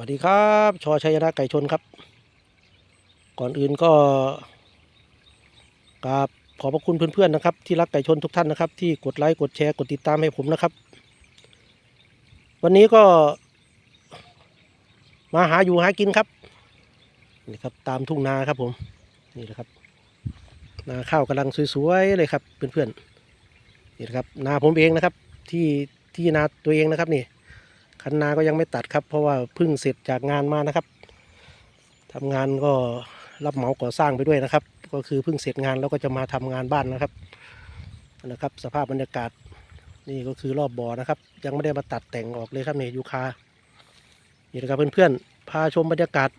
วัสดีครับชอชัยนะไก่ชนครับ ก่อนอื่นก็กราบขอบพระคุณเพื่อนๆนะครับ ที่รักไก่ชนทุกท่านนะครับ ที่กดไลค์กดแชร์กดติดตามให้ผมนะครับ วันนี้ก็ มาหาอยู่หากินครับนี่ครับ ตามทุ่งนาครับผมนี่แหละครับ นาข้าวกำลังสวยๆเลยครับเพื่อนๆนี่นะครับ นาผมเองนะครับ ที่ที่นาตัวเองนะครับนี่ คันนาก็ยังไม่ตัดครับ เพราะว่าเพิ่งเสร็จจากงานมานะครับทำงานก็รับเหมาก่อสร้างไปด้วยนะครับ ก็คือเพิ่งเสร็จงานแล้วก็จะมาทำงานบ้านนะครับนะครับ สภาพบรรยากาศนี่ก็คือรอบบ่อนะครับ ยังไม่ได้มาตัดแต่งออกเลยครับเนี่ยยูคานี่นะครับเพื่อนๆพาชมบรรยากาศ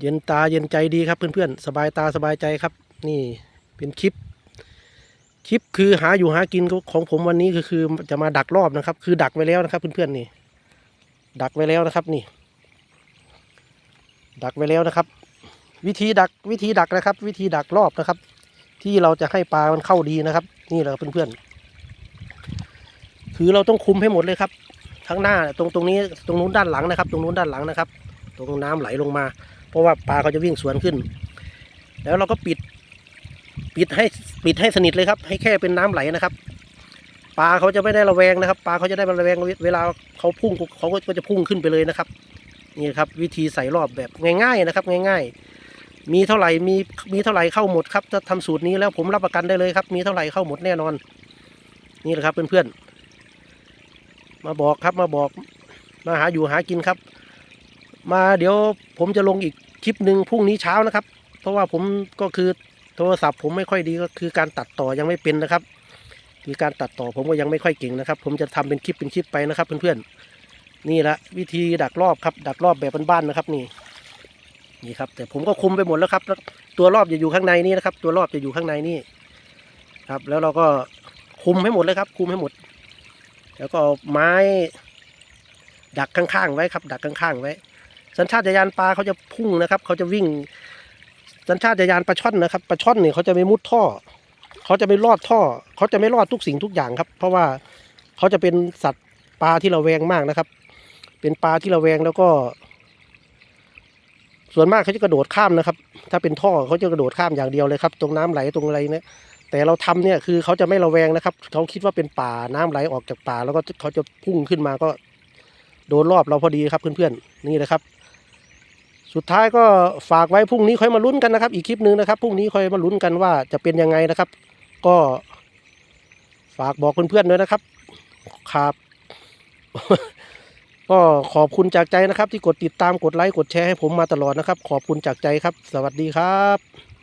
เย็นตาเย็นใจดีครับเพื่อนๆสบายตาสบายใจครับ นี่เป็นคลิป คลิปคือหาอยู่หากินของผมวันนี้ก็คือจะมาดักรอบนะครับ คือดักไว้แล้วนะครับเพื่อนๆนี่ ดักไว้แล้วนะครับนี่ ดักไว้แล้วนะครับ วิธีดักวิธีดักนะครับ วิธีดักรอบนะครับ ที่เราจะให้ปลามันเข้าดีนะครับ นี่แหละเพื่อนๆคือเราต้องคุมให้หมดเลยครับ ทั้งหน้าตรงตรงนี้ตรงนู้นด้านหลังนะครับ ตรงนู้นด้านหลังนะครับ ตรงน้ำไหลลงมา เพราะว่าปลาเขาจะวิ่งสวนขึ้น แล้วเราก็ปิด ปิดให้ปิดให้สนิทเลยครับ ให้แค่เป็นน้ำไหลนะครับ ปลาเขาจะไม่ได้ระแวงนะครับ ปลาเขาจะได้ไม่ระแวงเวลาเขาพุ่งเขาก็จะพุ่งขึ้นไปเลยนะครับ นี่ครับ วิธีใส่รอบแบบง่าย ๆนะครับ ง่าย ๆ มีเท่าไหร่มีมีเท่าไหร่เข้าหมดครับถ้าทำสูตรนี้แล้วผมรับประกันได้เลยครับ มีเท่าไหร่เข้าหมดแน่นอน นี่แหละครับเพื่อนๆมาบอกครับมาบอกมาหาอยู่หากินครับ มาเดี๋ยวผมจะลงอีกคลิปหนึ่งพรุ่งนี้เช้านะครับ เพราะว่าผมก็คือ โทรศัพท์ผมไม่ค่อยดีก็คือการตัดต่อยังไม่เป็นนะครับ คือการตัดต่อผมก็ยังไม่ค่อยเก่งนะครับ ผมจะทำเป็นคลิปเป็นคลิปไปนะครับ เพื่อนๆนี่ละวิธีดักรอบครับ ดักรอบแบบบ้านๆนะครับ นี่ นี่ครับ แต่ผมก็คุมไปหมดแล้วครับแล้วตัวรอบจะอยู่ข้างในนี่นะครับ ตัวรอบจะอยู่ข้างในนี่ครับ แล้วเราก็คุมให้หมดเลยครับ คุมให้หมด แล้วก็เอาไม้ ดักข้างๆไว้ครับ ดักข้างๆไว้ สัญชาตญาณปลาเขาจะพุ่งนะครับ เขาจะวิ่ง สัญชาตญาณปลาช่อนนะครับปลาช่อนเนี่ยเขาจะไม่มุดท่อ เขาจะไม่รอดท่อ เขาจะไม่รอดทุกสิ่งทุกอย่างครับ เพราะว่าเขาจะเป็นสัตว์ปลาที่เราแวงมากนะครับ เป็นปลาที่เราแวงแล้วก็ ส่วนมากเขาจะกระโดดข้ามนะครับ ถ้าเป็นท่อเขาจะกระโดดข้ามอย่างเดียวเลยครับ ตรงน้ำไหลตรงอะไรเนี่ยแต่เราทำเนี่ยคือเขาจะไม่ระแวงนะครับ เขาคิดว่าเป็นป่าน้ำไหลออกจากป่า แล้วก็เขาจะพุ่งขึ้นมาก็โดนรอบเราพอดีครับเพื่อนๆนี่นะครับ สุดท้ายก็ฝากไว้พรุ่งนี้ค่อยมาลุ้นกันนะครับ อีกคลิปหนึ่งนะครับพรุ่งนี้ค่อยมาลุ้นกันว่าจะเป็นยังไงนะครับ ก็ฝากบอกเพื่อนๆด้วยนะครับครับก็ขอบคุณจากใจนะครับ ที่กดติดตามกดไลค์กดแชร์ให้ผมมาตลอดนะครับ ขอบคุณจากใจครับ สวัสดีครับ